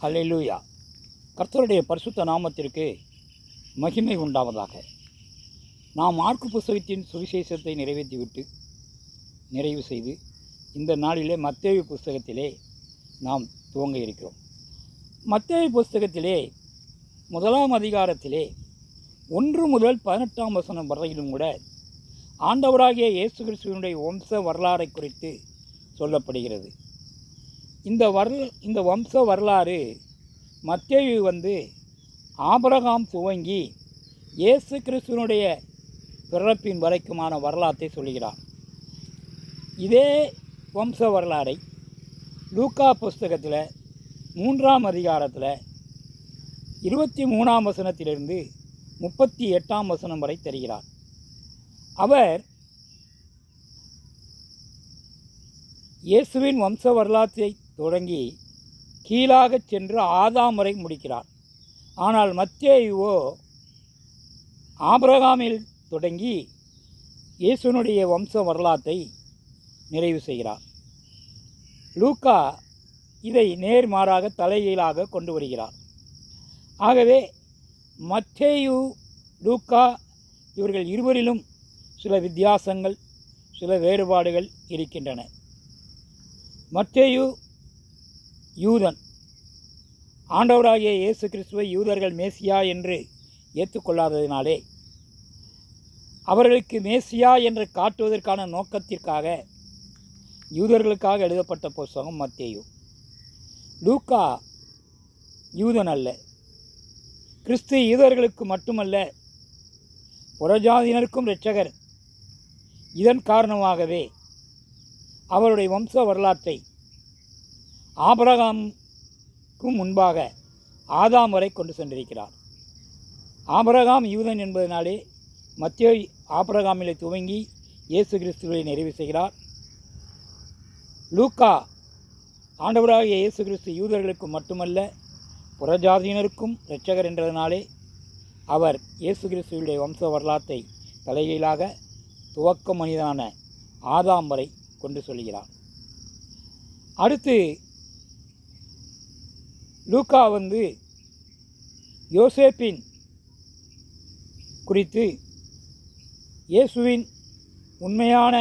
Hallelujah கர்த்தருடைய பரிசுத்த நாமத்திற்கு மகிமை உண்டாவதாக. நாம் மார்க்கு புஸ்தகத்தின் சுவிசேஷத்தை நிறைவேற்றிவிட்டு நிறைவு செய்து இந்த நாளிலே மத்தேவி புஸ்தகத்திலே நாம் துவங்க இருக்கிறோம். மத்தேவி புஸ்தகத்திலே முதலாம் அதிகாரத்திலே ஒன்று முதல் பதினெட்டாம் வசனம் வரையிலும் கூட ஆண்டவராகிய இயேசு கிறிஸ்துவனுடைய வம்ச வரலாறை குறித்து சொல்லப்படுகிறது. இந்த வர் இந்த வம்ச வரலாறு மத்தேயு வந்து ஆபரகாம் துவங்கி இயேசு கிறிஸ்துவனுடைய பிறப்பின் வரைக்குமான வரலாற்றை சொல்கிறார். இதே வம்ச வரலாறை லூக்கா புஸ்தகத்தில் மூன்றாம் அதிகாரத்தில் இருபத்தி மூணாம் வசனத்திலிருந்து முப்பத்தி எட்டாம் வசனம் வரை தருகிறார். அவர் இயேசுவின் வம்ச வரலாற்றை தொடங்கி கீழாகச் சென்று ஆதாம் வரை முடிக்கிறார். ஆனால் மத்தேயுவோ ஆபிரகாமில் தொடங்கி இயேசுனுடைய வம்ச வரலாற்றை நிறைவு செய்கிறார். லூக்கா இதை நேர்மாறாக தலைகீழாக கொண்டு வருகிறார். ஆகவே மத்தேயு லூக்கா இவர்கள் இருவரிலும் சில வித்தியாசங்கள் சில வேறுபாடுகள் இருக்கின்றன. மத்தேயு யூதன். ஆண்டவராகிய இயேசு கிறிஸ்துவை யூதர்கள் மேசியா என்று ஏற்றுக்கொள்ளாததினாலே அவர்களுக்கு மேசியா என்று காட்டுவதற்கான நோக்கத்திற்காக யூதர்களுக்காக எழுதப்பட்ட புஸ்தகம் மத்தேயு. லூக்கா யூதன் அல்ல. கிறிஸ்து யூதர்களுக்கு மட்டுமல்ல புறஜாதியினருக்கும் இரட்சகர். இதன் காரணமாகவே அவருடைய வம்ச வரலாற்றை ஆபரகாமுக்கும் முன்பாக ஆதாம் வரை கொண்டு சென்றிருக்கிறார். ஆபரகாம் யூதன் என்பதனாலே மத்திய ஆபரகாமிலே துவங்கி இயேசு கிறிஸ்துவை நிறைவு செய்கிறார். லூக்கா ஆண்டவராகிய இயேசு கிறிஸ்து யூதர்களுக்கு மட்டுமல்ல புறஜாதியினருக்கும் இரட்சகர் என்றதனாலே அவர் இயேசு கிறிஸ்துவுடைய வம்ச வரலாற்றை தலைகீழாக துவக்க மனிதனான ஆதாம் வரை கொண்டு சொல்கிறார். அடுத்து லூக்கா வந்து யோசேப்பின் குறித்து இயேசுவின் உண்மையான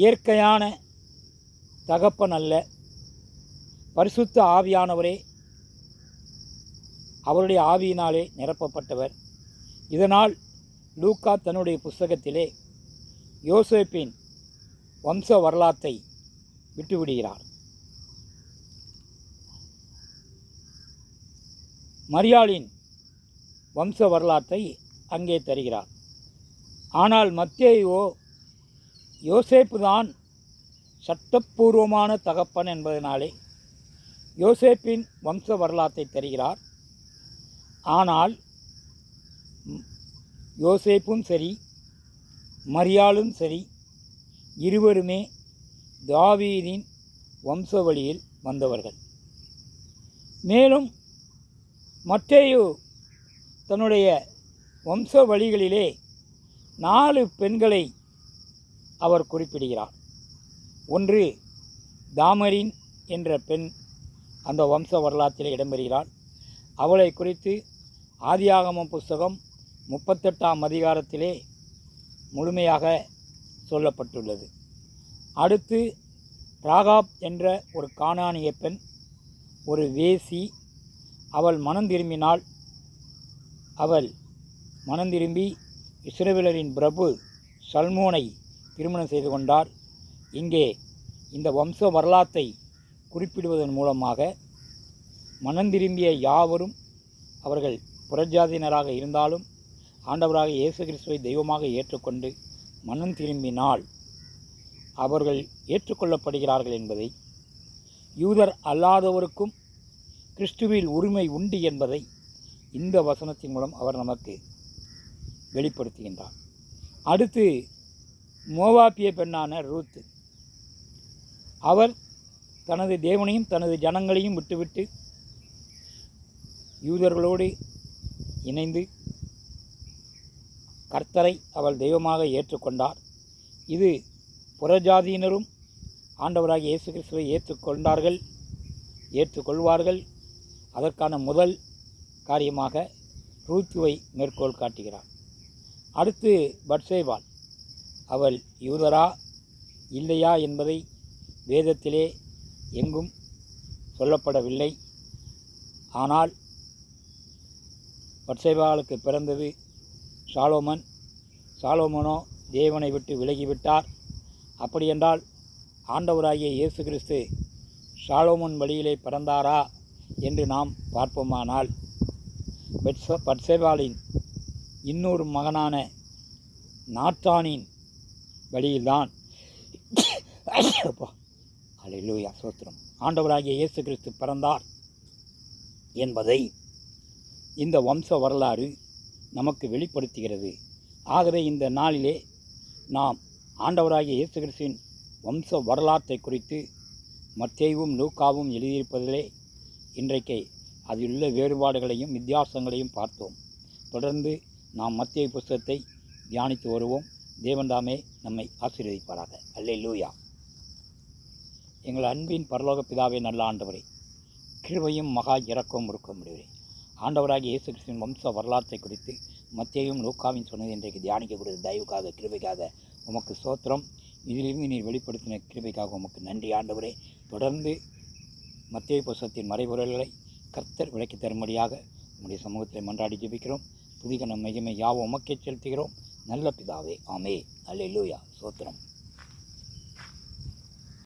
இயற்கையான தகப்பன் அல்ல. பரிசுத்த ஆவியானவரே அவருடைய ஆவியினாலே நிரப்பப்பட்டவர். இதனால் லூக்கா தன்னுடைய புஸ்தகத்திலே யோசேப்பின் வம்ச வரலாற்றை விட்டுவிடுகிறார். மரியாளின் வம்ச வரலாற்றை அங்கே தருகிறார். ஆனால் மத்தேயோ யோசேப்பு தான் சட்டப்பூர்வமான தகப்பன் என்பதனாலே யோசேப்பின் வம்ச வரலாற்றை தருகிறார். ஆனால் யோசேப்பும் சரி மரியாளும் சரி இருவருமே தாவீதின் வம்சவழியில் வந்தவர்கள். மேலும் மத்தேயு தன்னுடைய வம்ச வழிகளிலே நாலு பெண்களை அவர் குறிப்பிடுகிறார். ஒன்று தாமரின் என்ற பெண் அந்த வம்ச வரலாற்றில் இடம்பெறுகிறார் அவளை குறித்து ஆதியாகமம் புஸ்தகம் முப்பத்தெட்டாம் அதிகாரத்திலே முழுமையாக சொல்லப்பட்டுள்ளது. அடுத்து ராகாப் என்ற ஒரு காணானிய பெண் ஒரு வேசி அவள் மனம் திரும்பினாள் அவள் மனம் திரும்பி இஸ்ரவேலரின் பிரபு சல்மோனை திருமணம் செய்து கொண்டார். இங்கே இந்த வம்ச வரலாற்றை குறிப்பிடுவதன் மூலமாக மனம் திரும்பிய யாவரும் அவர்கள் புறஜாதியினராக இருந்தாலும் ஆண்டவராக இயேசு கிறிஸ்துவை தெய்வமாக ஏற்றுக்கொண்டு மனம் திரும்பினால் அவர்கள் ஏற்றுக்கொள்ளப்படுகிறார்கள் என்பதை யூதர் அல்லாதவருக்கும் கிறிஸ்துவில் உரிமை உண்டு என்பதை இந்த வசனத்தின் மூலம் அவர் நமக்கு வெளிப்படுத்துகின்றார். அடுத்து மோவாப்பிய பெண்ணான ரூத்து. அவர் தனது தேவனையும் தனது ஜனங்களையும் விட்டுவிட்டு யூதர்களோடு இணைந்து கர்த்தரை அவள் தெய்வமாக ஏற்றுக்கொண்டார். இது புறஜாதியினரும் ஆண்டவராக இயேசு கிறிஸ்துவை ஏற்றுக்கொண்டார்கள் ஏற்றுக்கொள்வார்கள் அதற்கான முதல் காரியமாக ரூத்துவை மேற்கோள் காட்டுகிறார். அடுத்து பட்சேவாள் அவள் யூதரா இல்லையா என்பதை வேதத்திலே எங்கும் சொல்லப்படவில்லை. ஆனால் பட்சேபாலுக்கு பிறந்தது சாலோமன். சாலோமனோ தேவனை விட்டு விலகிவிட்டார். அப்படியென்றால் ஆண்டவராகிய இயேசு கிறிஸ்து சாலோமன் வழியிலே பிறந்தாரா? என்று நாம் பார்ப்போமானால் பெட்ச பட்சேபாலின் இன்னொரு மகனான நாத்தானின் வழியில்தான். அலையிலூயா சோத்திரம். ஆண்டவராகிய இயேசு கிறிஸ்து பிறந்தார் என்பதை இந்த வம்ச வரலாறு நமக்கு வெளிப்படுத்துகிறது. ஆகவே இந்த நாளிலே நாம் ஆண்டவராகிய இயேசு கிறிஸ்துவின் வம்ச வரலாற்றை குறித்து மத்தேயும் லூக்காவும் எழுதியிருப்பதிலே இன்றைக்கு அதிலுள்ள வேறுபாடுகளையும் வித்தியாசங்களையும் பார்த்தோம். தொடர்ந்து நாம் மத்திய புஸ்தகத்தை தியானித்து வருவோம். தேவன்தாமே நம்மை ஆசீர்வதிப்பாராக. அல்லே லூயா எங்கள் அன்பின் பரலோக பிதாவே நல்ல ஆண்டவரே கிருபையும் மகா இறக்கவும் இருக்க முடியவில்லை ஆண்டவராகிய இயேசு கிறிஸ்துவின் வம்ச வரலாற்றை குறித்து மத்தியும் லூக்காவின் சொன்னது இன்றைக்கு தியானிக்கக்கூடிய தயவுக்காக கிருபைக்காக உமக்கு சோத்திரம் இதிலிருந்து நீர் வெளிப்படுத்தின கிருபைக்காக உமக்கு நன்றி ஆண்டவரே. தொடர்ந்து மத்திய புஸ்தகத்தின் மறைபொருள்களை கர்த்தர் விளக்கி தரும்படியாக உங்களுடைய சமூகத்தில் மன்றாடி ஜெபிக்கிறோம். துதிக நம் மகிமை யாவும் உமக்கே செலுத்துகிறோம். நல்ல பிதாவே ஆமே அல்லூயா சோத்திரம்.